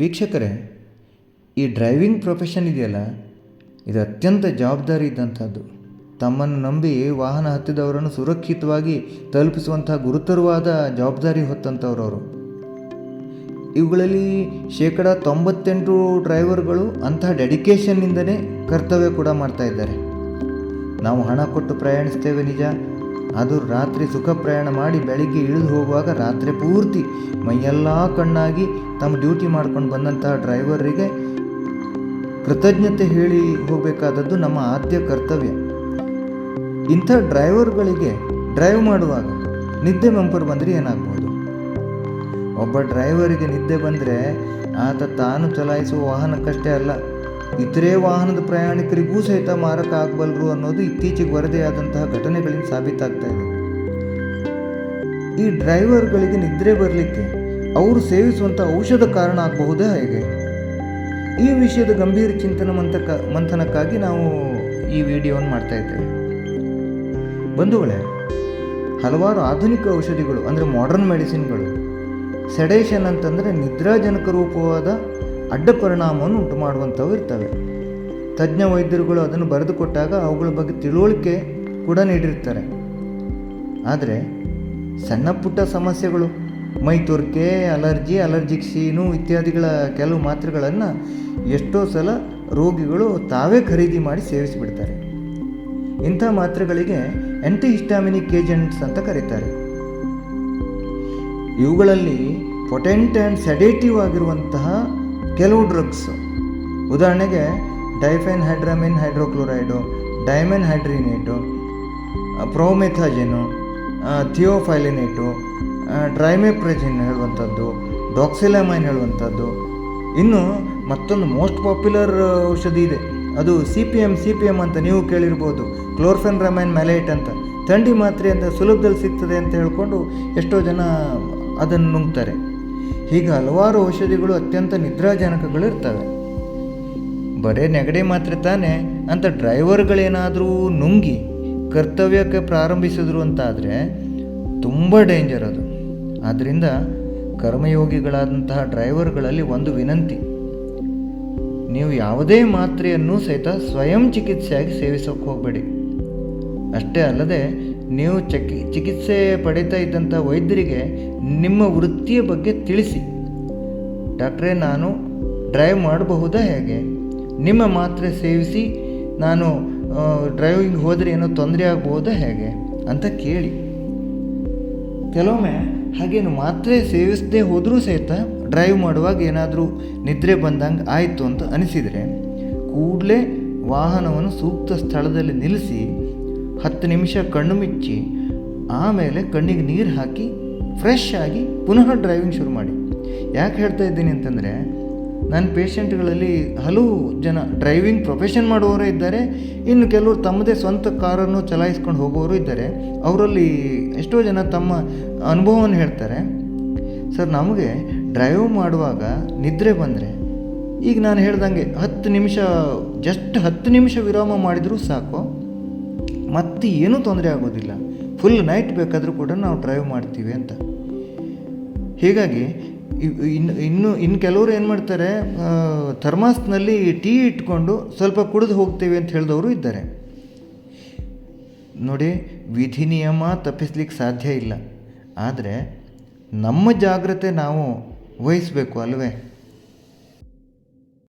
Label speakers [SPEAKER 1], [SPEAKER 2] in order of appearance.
[SPEAKER 1] ವೀಕ್ಷಕರೇ, ಈ driving profession ಇದೆಯಲ್ಲ? ಇದು ಅತ್ಯಂತ ಜವಾಬ್ದಾರಿ ಇದ್ದಂಥದ್ದು. ತಮ್ಮನ್ನು ನಂಬಿ ವಾಹನ ಹತ್ತಿದವರನ್ನು ಸುರಕ್ಷಿತವಾಗಿ ತಲುಪಿಸುವಂತಹ ಗುರುತರವಾದ ಜವಾಬ್ದಾರಿ ಹೊತ್ತಂಥವ್ರು ಅವರು. ಇವುಗಳಲ್ಲಿ ಶೇಕಡ ತೊಂಬತ್ತೆಂಟು ಡ್ರೈವರ್ಗಳು ಅಂತಹ ಡೆಡಿಕೇಶನ್ನಿಂದನೇ ಕರ್ತವ್ಯ ಕೂಡ ಮಾಡ್ತಾ ಇದ್ದಾರೆ. ನಾವು ಹಣ ಕೊಟ್ಟು ಪ್ರಯಾಣಿಸ್ತೇವೆ ನಿಜ. ಅದು ರಾತ್ರಿ ಸುಖ ಪ್ರಯಾಣ ಮಾಡಿ ಬೆಳಿಗ್ಗೆ ಇಳಿದು ಹೋಗುವಾಗ ರಾತ್ರಿ ಪೂರ್ತಿ ಮೈಯೆಲ್ಲ ಕಣ್ಣಾಗಿ ತಮ್ಮ ಡ್ಯೂಟಿ ಮಾಡ್ಕೊಂಡು ಬಂದಂತಹ ಡ್ರೈವರಿಗೆ ಕೃತಜ್ಞತೆ ಹೇಳಿ ಹೋಗಬೇಕಾದದ್ದು ನಮ್ಮ ಆದ್ಯ ಕರ್ತವ್ಯ. ಇಂಥ ಡ್ರೈವರ್ಗಳಿಗೆ ಡ್ರೈವ್ ಮಾಡುವಾಗ ನಿದ್ದೆ ಮಂಪರ್ ಬಂದರೆ ಏನಾಗ್ಬೋದು? ಒಬ್ಬ ಡ್ರೈವರಿಗೆ ನಿದ್ದೆ ಬಂದರೆ ಆತ ತಾನು ಚಲಾಯಿಸುವ ವಾಹನಕ್ಕಷ್ಟೇ ಅಲ್ಲ. ಇತರೆ ವಾಹನದ ಪ್ರಯಾಣಿಕರಿಗೂ ಸಹಿತ ಮಾರಕ ಆಗಬಲ್ಲರು ಅನ್ನೋದು ಇತ್ತೀಚೆಗೆ ವರದಿಯಾದಂತಹ ಘಟನೆಗಳಿಂದ ಸಾಬೀತಾಗ್ತಾ ಇದೆ. ಈ ಡ್ರೈವರ್ಗಳಿಗೆ ನಿದ್ರೆ ಬರಲಿಕ್ಕೆ ಅವರು ಸೇವಿಸುವಂಥ ಔಷಧ ಕಾರಣ ಆಗಬಹುದೇ ಹೇಗೆ? ಈ ವಿಷಯದ ಗಂಭೀರ ಚಿಂತನ ಮಂತಕ, ಮಂಥನಕ್ಕಾಗಿ ನಾವು ಈ ವಿಡಿಯೋವನ್ನು ಮಾಡ್ತಾ ಇದ್ದೇವೆ. ಬಂಧುಗಳೇ, ಹಲವಾರು ಆಧುನಿಕ ಔಷಧಿಗಳು ಅಂದರೆ ಮಾಡರ್ನ್ ಮೆಡಿಸಿನ್ಗಳು ಸೆಡೇಷನ್ ಅಂತಂದರೆ ನಿದ್ರಾಜನಕ ರೂಪವಾದ ಅಡ್ಡ ಪರಿಣಾಮವನ್ನು ಉಂಟು ಮಾಡುವಂಥವು ಇರ್ತವೆ. ತಜ್ಞ ವೈದ್ಯರುಗಳು ಅದನ್ನು ಬರೆದುಕೊಟ್ಟಾಗ ಅವುಗಳ ಬಗ್ಗೆ ತಿಳುವಳಿಕೆ ಕೂಡ ನೀಡಿರ್ತಾರೆ ಆದರೆ ಸಣ್ಣ ಪುಟ್ಟ ಸಮಸ್ಯೆಗಳು, ಮೈ ತುರ್ಕೆ, ಅಲರ್ಜಿ ಅಲರ್ಜಿಕ್ ಸೀನು ಇತ್ಯಾದಿಗಳ ಕೆಲವು ಮಾತ್ರೆಗಳನ್ನು ಎಷ್ಟೋ ಸಲ ರೋಗಿಗಳು ತಾವೇ ಖರೀದಿ ಮಾಡಿ ಸೇವಿಸಿಬಿಡ್ತಾರೆ. ಇಂಥ ಮಾತ್ರೆಗಳಿಗೆ ಆ್ಯಂಟಿಹಿಸ್ಟಾಮಿನಿಕ್ ಏಜೆಂಟ್ಸ್ ಅಂತ ಕರೀತಾರೆ. ಇವುಗಳಲ್ಲಿ ಪೊಟೆಂಟ್ ಆ್ಯಂಡ್ ಸೆಡೇಟಿವ್ ಆಗಿರುವಂತಹ ಕೆಲವು ಡ್ರಗ್ಸ್ ಉದಾಹರಣೆಗೆ ಡೈಫೆನ್ ಹೈಡ್ರಾಮಿನ್ ಹೈಡ್ರೋಕ್ಲೋರೈಡು ಡೈಮೆನ್ ಹೈಡ್ರಿನೇಟು ಪ್ರೋಮೆಥಾಜಿನು ಥಿಯೋಫೈಲಿನೇಟು ಡ್ರೈಮೆಪ್ರೆಜಿನ್ ಹೇಳುವಂಥದ್ದು ಡಾಕ್ಸಿಲಮೈನ್ ಹೇಳುವಂಥದ್ದು. ಇನ್ನು ಮತ್ತೊಂದು ಮೋಸ್ಟ್ ಪಾಪ್ಯುಲರ್ ಔಷಧಿ ಇದೆ. ಅದು C P M C P M ಅಂತ ನೀವು ಕೇಳಿರ್ಬೋದು. ಕ್ಲೋರ್ಫೆನ್ ರಮೈನ್ ಮ್ಯಾಲೇಟ್ ಅಂತ. ಥಂಡಿ ಮಾತ್ರೆ ಅಂತ ಸುಲಭದಲ್ಲಿ ಸಿಗ್ತದೆ ಅಂತ ಹೇಳ್ಕೊಂಡು ಎಷ್ಟೋ ಜನ ಅದನ್ನು ನುಂಗ್ತಾರೆ. ಹೀಗೆ ಹಲವಾರು ಔಷಧಿಗಳು ಅತ್ಯಂತ ನಿದ್ರಾಜನಕಗಳು ಇರ್ತವೆ ಬರೇ ನೆಗಡಿ ಮಾತ್ರ ತಾನೆ, ಅಂತ ಡ್ರೈವರ್ಗಳೇನಾದರೂ ನುಂಗಿ ಕರ್ತವ್ಯಕ್ಕೆ ಪ್ರಾರಂಭಿಸಿದ್ರು ಅಂತಾದರೆ ತುಂಬ ಡೇಂಜರ್ ಅದು. ಆದ್ದರಿಂದ ಕರ್ಮಯೋಗಿಗಳಾದಂತಹ ಡ್ರೈವರ್ಗಳಲ್ಲಿ ಒಂದು ವಿನಂತಿ, ನೀವು ಯಾವುದೇ ಮಾತ್ರೆಯನ್ನು ಸಹಿತ ಸ್ವಯಂ ಚಿಕಿತ್ಸೆಯಾಗಿ ಸೇವಿಸೋಕೆ ಹೋಗಬೇಡಿ. ಅಷ್ಟೇ ಅಲ್ಲದೆ ನೀವು ಚಕಿ, ಚಿಕಿತ್ಸೆ ಪಡೀತಾ ಇದ್ದಂಥ ವೈದ್ಯರಿಗೆ ನಿಮ್ಮ ವೃತ್ತಿಯ ಬಗ್ಗೆ ತಿಳಿಸಿ. ಡಾಕ್ಟ್ರೇ, ನಾನು ಡ್ರೈವ್ ಮಾಡಬಹುದಾ ಹೇಗೆ? ನಿಮ್ಮ ಮಾತ್ರೆ ಸೇವಿಸಿ ನಾನು ಡ್ರೈವಿಂಗ್ ಹೋದರೆ ಏನೋ ತೊಂದರೆ ಆಗ್ಬೋದಾ ಹೇಗೆ ಅಂತ ಕೇಳಿ. ಕೆಲವೊಮ್ಮೆ ಹಾಗೇನು ಮಾತ್ರೆ ಸೇವಿಸದೇ ಹೋದರೂ ಸಹಿತ ಡ್ರೈವ್ ಮಾಡುವಾಗ ಏನಾದರೂ ನಿದ್ರೆ ಬಂದಂಗೆ ಆಯಿತು ಅಂತ ಅನಿಸಿದರೆ, ಕೂಡಲೇ ವಾಹನವನ್ನು ಸೂಕ್ತ ಸ್ಥಳದಲ್ಲಿ ನಿಲ್ಲಿಸಿ ಹತ್ತು ನಿಮಿಷ ಕಣ್ಣು ಮುಚ್ಚಿ ಆಮೇಲೆ ಕಣ್ಣಿಗೆ ನೀರು ಹಾಕಿ ಫ್ರೆಶ್ ಆಗಿ ಪುನಃ ಡ್ರೈವಿಂಗ್ ಶುರು ಮಾಡಿ. ಯಾಕೆ ಹೇಳ್ತಾ ಇದ್ದೀನಿ ಅಂತಂದರೆ ನನ್ನ ಪೇಷಂಟ್ಗಳಲ್ಲಿ ಹಲವು ಜನ ಡ್ರೈವಿಂಗ್ ಪ್ರೊಫೆಷನ್ ಮಾಡುವವರೇ ಇದ್ದಾರೆ. ಇನ್ನು ಕೆಲವರು ತಮ್ಮದೇ ಸ್ವಂತ ಕಾರನ್ನು ಚಲಾಯಿಸ್ಕೊಂಡು ಹೋಗುವವರು ಇದ್ದಾರೆ. ಅವರಲ್ಲಿ ಎಷ್ಟೋ ಜನ ತಮ್ಮ ಅನುಭವವನ್ನು ಹೇಳ್ತಾರೆ. ಸರ್, ನಮಗೆ ಡ್ರೈವ್ ಮಾಡುವಾಗ ನಿದ್ರೆ ಬಂದರೆ, ಈಗ ನಾನು ಹೇಳ್ದಂಗೆ ಹತ್ತು ನಿಮಿಷ ಜಸ್ಟ್ ಹತ್ತು ನಿಮಿಷ ವಿರಾಮ ಮಾಡಿದರೂ ಸಾಕು. ಮತ್ತೆ ಏನೂ ತೊಂದರೆ ಆಗೋದಿಲ್ಲ. ಫುಲ್ ನೈಟ್ ಬೇಕಾದರೂ ಕೂಡ ನಾವು ಡ್ರೈವ್ ಮಾಡ್ತೀವಿ ಅಂತ. ಹೀಗಾಗಿ ಇನ್ನು ಇನ್ನು ಇನ್ನು ಕೆಲವರು ಏನು ಮಾಡ್ತಾರೆ ಥರ್ಮಾಸ್ನಲ್ಲಿ ಟೀ ಇಟ್ಕೊಂಡು ಸ್ವಲ್ಪ ಕುಡಿದು ಹೋಗ್ತೇವೆ ಅಂತ ಹೇಳಿದವರು ಇದ್ದಾರೆ. ನೋಡಿ, ವಿಧಿ ನಿಯಮ ತಪ್ಪಿಸ್ಲಿಕ್ಕೆ ಸಾಧ್ಯ ಇಲ್ಲ. ಆದರೆ ನಮ್ಮ ಜಾಗ್ರತೆ ನಾವು ವಹಿಸಬೇಕು ಅಲ್ವೇ?